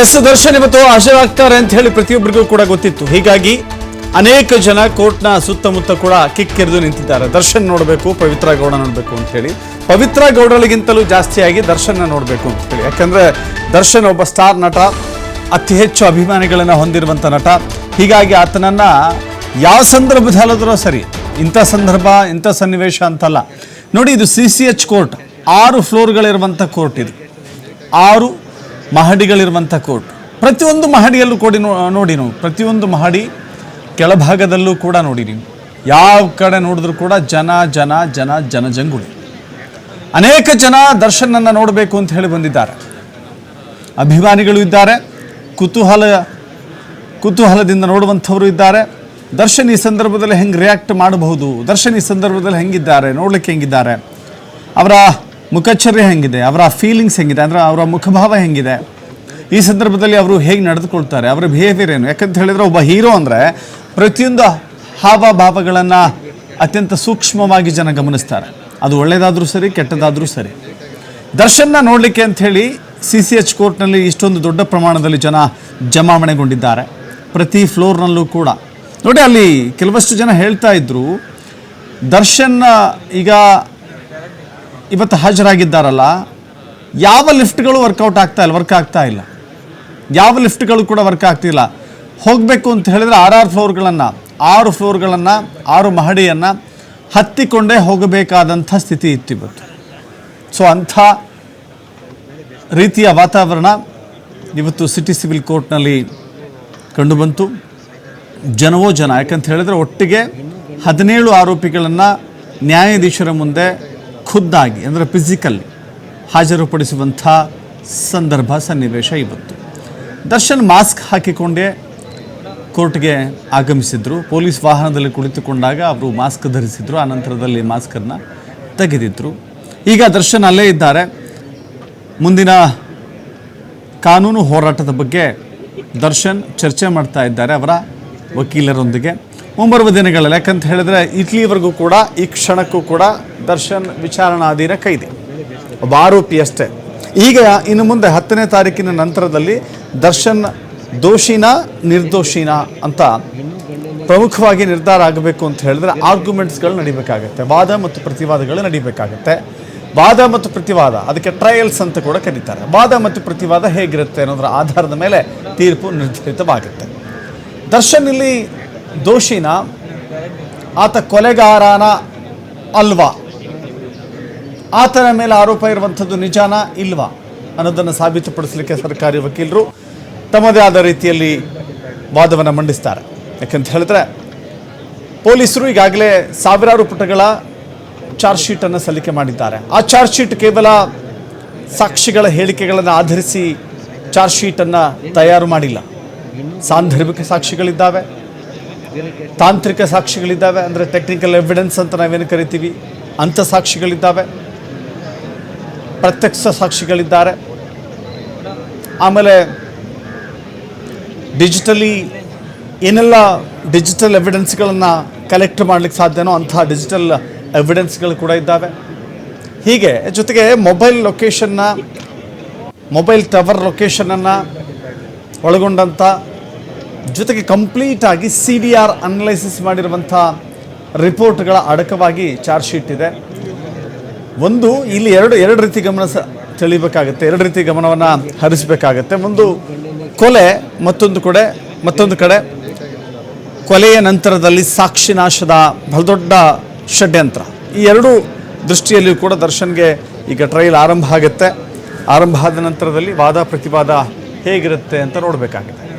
S Darshan ಇವತ್ತು ಹಾಜರಾಗ್ತಾರೆ ಅಂತ ಹೇಳಿ ಪ್ರತಿಯೊಬ್ಬರಿಗೂ ಕೂಡ ಗೊತ್ತಿತ್ತು. ಹೀಗಾಗಿ ಅನೇಕ ಜನ ಕೋರ್ಟ್ನ ಸುತ್ತಮುತ್ತ ಕೂಡ ಕಿಕ್ಕಿರಿದು ನಿಂತಿದ್ದಾರೆ. ದರ್ಶನ್ ನೋಡಬೇಕು, ಪವಿತ್ರ ಗೌಡ ನೋಡಬೇಕು ಅಂತ ಹೇಳಿ. ಪವಿತ್ರ ಗೌಡರಿಗಿಂತಲೂ ಜಾಸ್ತಿಯಾಗಿ ದರ್ಶನ್ನ ನೋಡಬೇಕು ಅಂತ ಹೇಳಿ. ಯಾಕಂದರೆ ದರ್ಶನ್ ಒಬ್ಬ ಸ್ಟಾರ್ ನಟ, ಅತಿ ಹೆಚ್ಚು ಅಭಿಮಾನಿಗಳನ್ನು ಹೊಂದಿರುವಂಥ ನಟ. ಹೀಗಾಗಿ ಆತನನ್ನು ಯಾವ ಸಂದರ್ಭದಲ್ಲಾದರೂ ಸರಿ, ಇಂಥ ಸಂದರ್ಭ, ಇಂಥ ಸನ್ನಿವೇಶ ಅಂತಲ್ಲ. ನೋಡಿ, ಇದು ಸಿ ಸಿ ಎಚ್ ಕೋರ್ಟ್. ಆರು ಫ್ಲೋರ್ಗಳಿರುವಂಥ ಕೋರ್ಟ್ ಇದು. ಆರು ಮಹಡಿಗಳಿರುವಂಥ ಕೋರ್ಟ್ ಪ್ರತಿಯೊಂದು ಮಹಡಿಯಲ್ಲೂ ಕೊಡಿ ನೋಡಿ ನಾವು, ಪ್ರತಿಯೊಂದು ಮಹಡಿ ಕೆಳಭಾಗದಲ್ಲೂ ಕೂಡ ನೋಡಿ ನೀವು. ಯಾವ ಕಡೆ ನೋಡಿದ್ರು ಕೂಡ ಜನ ಜನ ಜನ ಜನಜಂಗುಳಿ ಅನೇಕ ಜನ ದರ್ಶನನ್ನು ನೋಡಬೇಕು ಅಂತ ಹೇಳಿ ಬಂದಿದ್ದಾರೆ. ಅಭಿಮಾನಿಗಳು ಇದ್ದಾರೆ, ಕುತೂಹಲ, ಕುತೂಹಲದಿಂದ ನೋಡುವಂಥವರು ಇದ್ದಾರೆ. ದರ್ಶನ್ ಈ ಸಂದರ್ಭದಲ್ಲಿ ಹೆಂಗೆ ರಿಯಾಕ್ಟ್ ಮಾಡಬಹುದು, ದರ್ಶನ್ ಈ ಸಂದರ್ಭದಲ್ಲಿ ಹೆಂಗಿದ್ದಾರೆ, ನೋಡಲಿಕ್ಕೆ ಹೆಂಗಿದ್ದಾರೆ. ಅವರ ಮುಖಚರ್ಯ ಹೆಂಗಿದೆ? ಅವರ ಫೀಲಿಂಗ್ಸ್ ಹೆಂಗಿದೆ? ಅಂದರೆ ಅವರ ಮುಖಭಾವ ಹೆಂಗಿದೆ? ಈ ಸಂದರ್ಭದಲ್ಲಿ ಅವರು ಹೇಗೆ ನಡೆದುಕೊಳ್ತಾರೆ? ಅವರ ಬಿಹೇವಿಯರ್ ಏನು? ಯಾಕಂತ ಹೇಳಿದ್ರೆ ಒಬ್ಬ ಹೀರೋ ಅಂದರೆ ಪ್ರತಿಯೊಂದು ಹಾವಭಾವಗಳನ್ನು ಅತ್ಯಂತ ಸೂಕ್ಷ್ಮವಾಗಿ ಜನ ಗಮನಿಸ್ತಾರೆ. ಅದು ಒಳ್ಳೆಯದಾದರೂ ಸರಿ, ಕೆಟ್ಟದಾದರೂ ಸರಿ. ದರ್ಶನ್ನ ನೋಡಲಿಕ್ಕೆ ಅಂಥೇಳಿ ಸಿ ಸಿ ಎಚ್ ಕೋರ್ಟ್ನಲ್ಲಿ ಇಷ್ಟೊಂದು ದೊಡ್ಡ ಪ್ರಮಾಣದಲ್ಲಿ ಜನ ಜಮಾವಣೆಗೊಂಡಿದ್ದಾರೆ. ಪ್ರತಿ ಫ್ಲೋರ್ನಲ್ಲೂ ಕೂಡ. ನೋಡಿ, ಅಲ್ಲಿ ಕೆಲವಷ್ಟು ಜನ ಹೇಳ್ತಾ ಇದ್ರು ದರ್ಶನ್ ಈಗ ಇವತ್ತು ಹಾಜರಾಗಿದ್ದಾರಲ್ಲ, ಯಾವ ಲಿಫ್ಟ್ಗಳು ವರ್ಕೌಟ್ ಆಗ್ತಾ ಇಲ್ಲ ವರ್ಕ್ ಆಗ್ತಾ ಇಲ್ಲ. ಯಾವ ಲಿಫ್ಟ್ಗಳು ಕೂಡ ವರ್ಕ್ ಆಗ್ತಿಲ್ಲ ಹೋಗಬೇಕು ಅಂತ ಹೇಳಿದ್ರೆ ಆರಾರು ಫ್ಲೋರ್ಗಳನ್ನು, ಆರು ಫ್ಲೋರ್ಗಳನ್ನು, ಆರು ಮಹಡಿಯನ್ನು ಹತ್ತಿಕೊಂಡೇ ಹೋಗಬೇಕಾದಂಥ ಸ್ಥಿತಿ ಇತ್ತು ಇವತ್ತು. ಸೊ ಅಂಥ ರೀತಿಯ ವಾತಾವರಣ ಇವತ್ತು ಸಿಟಿ ಸಿವಿಲ್ ಕೋರ್ಟ್ನಲ್ಲಿ ಕಂಡುಬಂತು. ಜನವೋ ಜನ, ಯಾಕಂತ ಹೇಳಿದ್ರೆ ಒಟ್ಟಿಗೆ ಹದಿನೇಳು ಆರೋಪಿಗಳನ್ನು ನ್ಯಾಯಾಧೀಶರ ಮುಂದೆ ಖುದ್ದಾಗಿ, ಅಂದರೆ ಫಿಸಿಕಲ್ಲಿ ಹಾಜರುಪಡಿಸುವಂಥ ಸಂದರ್ಭ, ಸನ್ನಿವೇಶ ಇವತ್ತು. ದರ್ಶನ್ ಮಾಸ್ಕ್ ಹಾಕಿಕೊಂಡೇ ಕೋರ್ಟ್ಗೆ ಆಗಮಿಸಿದ್ರು. ಪೊಲೀಸ್ ವಾಹನದಲ್ಲಿ ಕುಳಿತುಕೊಂಡಾಗ ಅವರು ಮಾಸ್ಕ್ ಧರಿಸಿದ್ರು. ಆ ನಂತರದಲ್ಲಿ ಮಾಸ್ಕನ್ನು ತೆಗೆದಿದ್ರು. ಈಗ ದರ್ಶನ್ ಅಲ್ಲೇ ಇದ್ದಾರೆ. ಮುಂದಿನ ಕಾನೂನು ಹೋರಾಟದ ಬಗ್ಗೆ ದರ್ಶನ್ ಚರ್ಚೆ ಮಾಡ್ತಾ ಇದ್ದಾರೆ ಅವರ ವಕೀಲರೊಂದಿಗೆ. ಮುಂಬರುವ ದಿನಗಳಲ್ಲಿ ಯಾಕಂತ ಹೇಳಿದ್ರೆ ಇಟ್ಲಿವರೆಗೂ ಕೂಡ, ಈ ಕ್ಷಣಕ್ಕೂ ಕೂಡ ದರ್ಶನ್ ವಿಚಾರಣಾಧೀನ ಕೈದಿ. ಒಬ್ಬ ಆರೋಪಿ ಅಷ್ಟೇ. ಈಗ ಇನ್ನು ಮುಂದೆ ಹತ್ತನೇ ತಾರೀಕಿನ ನಂತರದಲ್ಲಿ ದರ್ಶನ್ ದೋಷಿನ ನಿರ್ದೋಷಿನ ಅಂತ ಪ್ರಮುಖವಾಗಿ ನಿರ್ಧಾರ ಆಗಬೇಕು ಅಂತ ಹೇಳಿದ್ರೆ ಆರ್ಗ್ಯುಮೆಂಟ್ಸ್ಗಳು ನಡಿಬೇಕಾಗತ್ತೆ. ವಾದ ಮತ್ತು ಪ್ರತಿವಾದಗಳು ನಡಿಬೇಕಾಗತ್ತೆ. ವಾದ ಮತ್ತು ಪ್ರತಿವಾದ, ಅದಕ್ಕೆ ಟ್ರಯಲ್ಸ್ ಅಂತ ಕೂಡ ಕರೀತಾರೆ. ವಾದ ಮತ್ತು ಪ್ರತಿವಾದ ಹೇಗಿರುತ್ತೆ ಅನ್ನೋದರ ಆಧಾರದ ಮೇಲೆ ತೀರ್ಪು ನಿರ್ಧರಿತವಾಗುತ್ತೆ. ದರ್ಶನ್ ಇಲ್ಲಿ ದೋಷಿನ, ಆತ ಕೊಲೆಗಾರನ ಅಲ್ವಾ? ಆತನ ಮೇಲೆ ಆರೋಪ ಇರುವಂಥದ್ದು ನಿಜಾನ ಇಲ್ವಾ? ಅನ್ನೋದನ್ನು ಸಾಬೀತುಪಡಿಸಲಿಕ್ಕೆ ಸರ್ಕಾರಿ ವಕೀಲರು ತಮ್ಮದೇ ಆದ ರೀತಿಯಲ್ಲಿ ವಾದವನ್ನು ಮಂಡಿಸ್ತಾರೆ. ಯಾಕಂತ ಹೇಳಿದ್ರೆ, ಪೊಲೀಸರು ಈಗಾಗಲೇ ಸಾವಿರಾರು ಪುಟಗಳ ಚಾರ್ಜ್ ಶೀಟನ್ನು ಸಲ್ಲಿಕೆ ಮಾಡಿದ್ದಾರೆ. ಆ ಚಾರ್ಜ್ ಶೀಟ್ ಕೇವಲ ಸಾಕ್ಷಿಗಳ ಹೇಳಿಕೆಗಳನ್ನು ಆಧರಿಸಿ ಚಾರ್ಜ್ ಶೀಟನ್ನು ತಯಾರು ಮಾಡಿಲ್ಲ. ಸಾಂದರ್ಭಿಕ ಸಾಕ್ಷಿಗಳಿದ್ದಾವೆ. ತಾಂತ್ರಿಕ ಸಾಕ್ಷಿಗಳಿದ್ದಾವೆ ಅಂದರೆ ಟೆಕ್ನಿಕಲ್ ಎವಿಡೆನ್ಸ್ ಅಂತ ನಾವೇನು ಕರಿತೀವಿ? ಅಂಥ ಸಾಕ್ಷಿಗಳಿದ್ದಾವೆ. ಪ್ರತ್ಯಕ್ಷ ಸಾಕ್ಷಿಗಳಿದ್ದಾರೆ. ಆಮೇಲೆ ಡಿಜಿಟಲಿ ಏನೆಲ್ಲ ಡಿಜಿಟಲ್ ಎವಿಡೆನ್ಸ್ಗಳನ್ನು ಕಲೆಕ್ಟ್ ಮಾಡಲಿಕ್ಕೆ ಸಾಧ್ಯನೋ ಅಂತಹ ಡಿಜಿಟಲ್ ಎವಿಡೆನ್ಸ್ಗಳು ಕೂಡ ಇದ್ದಾವೆ. ಹೀಗೆ, ಜೊತೆಗೆ ಮೊಬೈಲ್ ಲೊಕೇಶನ್ನ ಮೊಬೈಲ್ ಟವರ್ ಲೊಕೇಶನನ್ನು ಒಳಗೊಂಡಂಥ ಜೊತೆಗೆ ಕಂಪ್ಲೀಟ್ ಆಗಿ ಸಿ ಡಿ ಆರ್ ಅನಲೈಸಿಸ್ ಮಾಡಿರುವಂಥ ರಿಪೋರ್ಟ್ಗಳ ಅಡಕವಾಗಿ ಚಾರ್ಜ್ ಶೀಟ್ ಇದೆ. ಒಂದು, ಇಲ್ಲಿ ಎರಡು ಎರಡು ರೀತಿ ಗಮನ ಸ ಎರಡು ರೀತಿ ಗಮನವನ್ನು ಹರಿಸಬೇಕಾಗತ್ತೆ. ಒಂದು ಕೊಲೆ, ಮತ್ತೊಂದು ಕಡೆ ಮತ್ತೊಂದು ಕಡೆ. ಕೊಲೆಯ ನಂತರದಲ್ಲಿ ಸಾಕ್ಷಿನಾಶದ ಬಹಳ ಷಡ್ಯಂತ್ರ. ಈ ಎರಡು ದೃಷ್ಟಿಯಲ್ಲಿಯೂ ಕೂಡ ದರ್ಶನ್ಗೆ ಈಗ ಟ್ರಯಲ್ ಆರಂಭ ಆಗುತ್ತೆ. ಆರಂಭ ಆದ ನಂತರದಲ್ಲಿ ವಾದ ಪ್ರತಿವಾದ ಹೇಗಿರುತ್ತೆ ಅಂತ ನೋಡಬೇಕಾಗುತ್ತೆ.